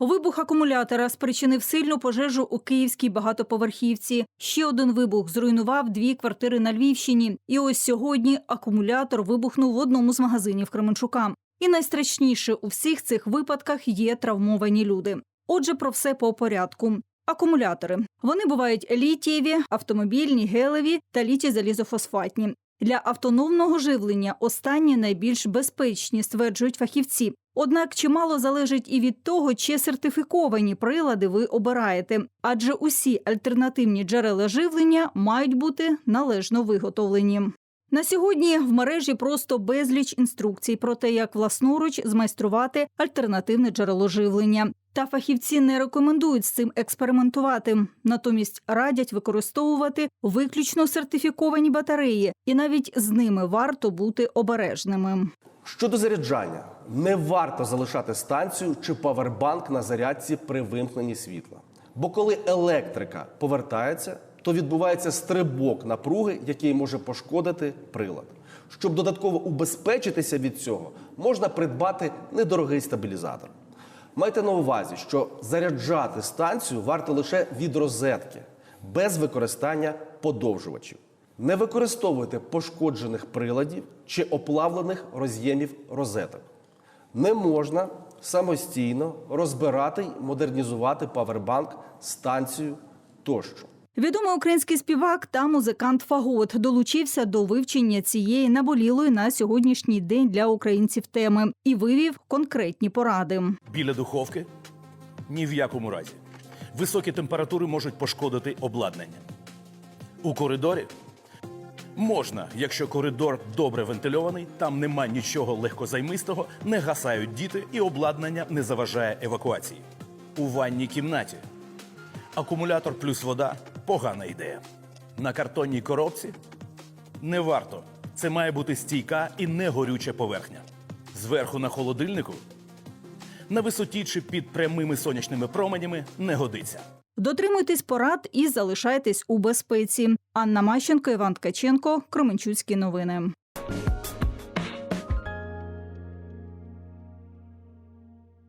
Вибух акумулятора спричинив сильну пожежу у київській багатоповерхівці. Ще один вибух зруйнував дві квартири на Львівщині. І ось сьогодні акумулятор вибухнув в одному з магазинів Кременчука. І найстрашніше у всіх цих випадках є травмовані люди. Отже, про все по порядку. Акумулятори вони бувають літієві, автомобільні, гелеві та літі-залізофосфатні. Для автономного живлення останні найбільш безпечні, стверджують фахівці. Однак чимало залежить і від того, чи сертифіковані прилади ви обираєте, адже усі альтернативні джерела живлення мають бути належно виготовлені. На сьогодні в мережі просто безліч інструкцій про те, як власноруч змайструвати альтернативне джерело живлення. Та фахівці не рекомендують з цим експериментувати, натомість радять використовувати виключно сертифіковані батареї, і навіть з ними варто бути обережними. Щодо заряджання, не варто залишати станцію чи павербанк на зарядці при вимкненні світла. Бо коли електрика повертається, то відбувається стрибок напруги, який може пошкодити прилад. Щоб додатково убезпечитися від цього, можна придбати недорогий стабілізатор. Майте на увазі, що заряджати станцію варто лише від розетки, без використання подовжувачів. Не використовуйте пошкоджених приладів чи оплавлених роз'ємів розеток. Не можна самостійно розбирати й модернізувати павербанк, станцію тощо. Відомий український співак та музикант Фагот долучився до вивчення цієї наболілої на сьогоднішній день для українців теми і вивів конкретні поради. Біля духовки ні в якому разі. Високі температури можуть пошкодити обладнання. У коридорі можна, якщо коридор добре вентильований, там нема нічого легкозаймистого, не гасають діти і обладнання не заважає евакуації. У ванній кімнаті акумулятор плюс вода погана ідея. На картонній коробці не варто. Це має бути стійка і не горюча поверхня. Зверху на холодильнику на висоті чи під прямими сонячними променями не годиться. Дотримуйтесь порад і залишайтесь у безпеці. Анна Мащенко, Іван Ткаченко, Кременчуцькі новини.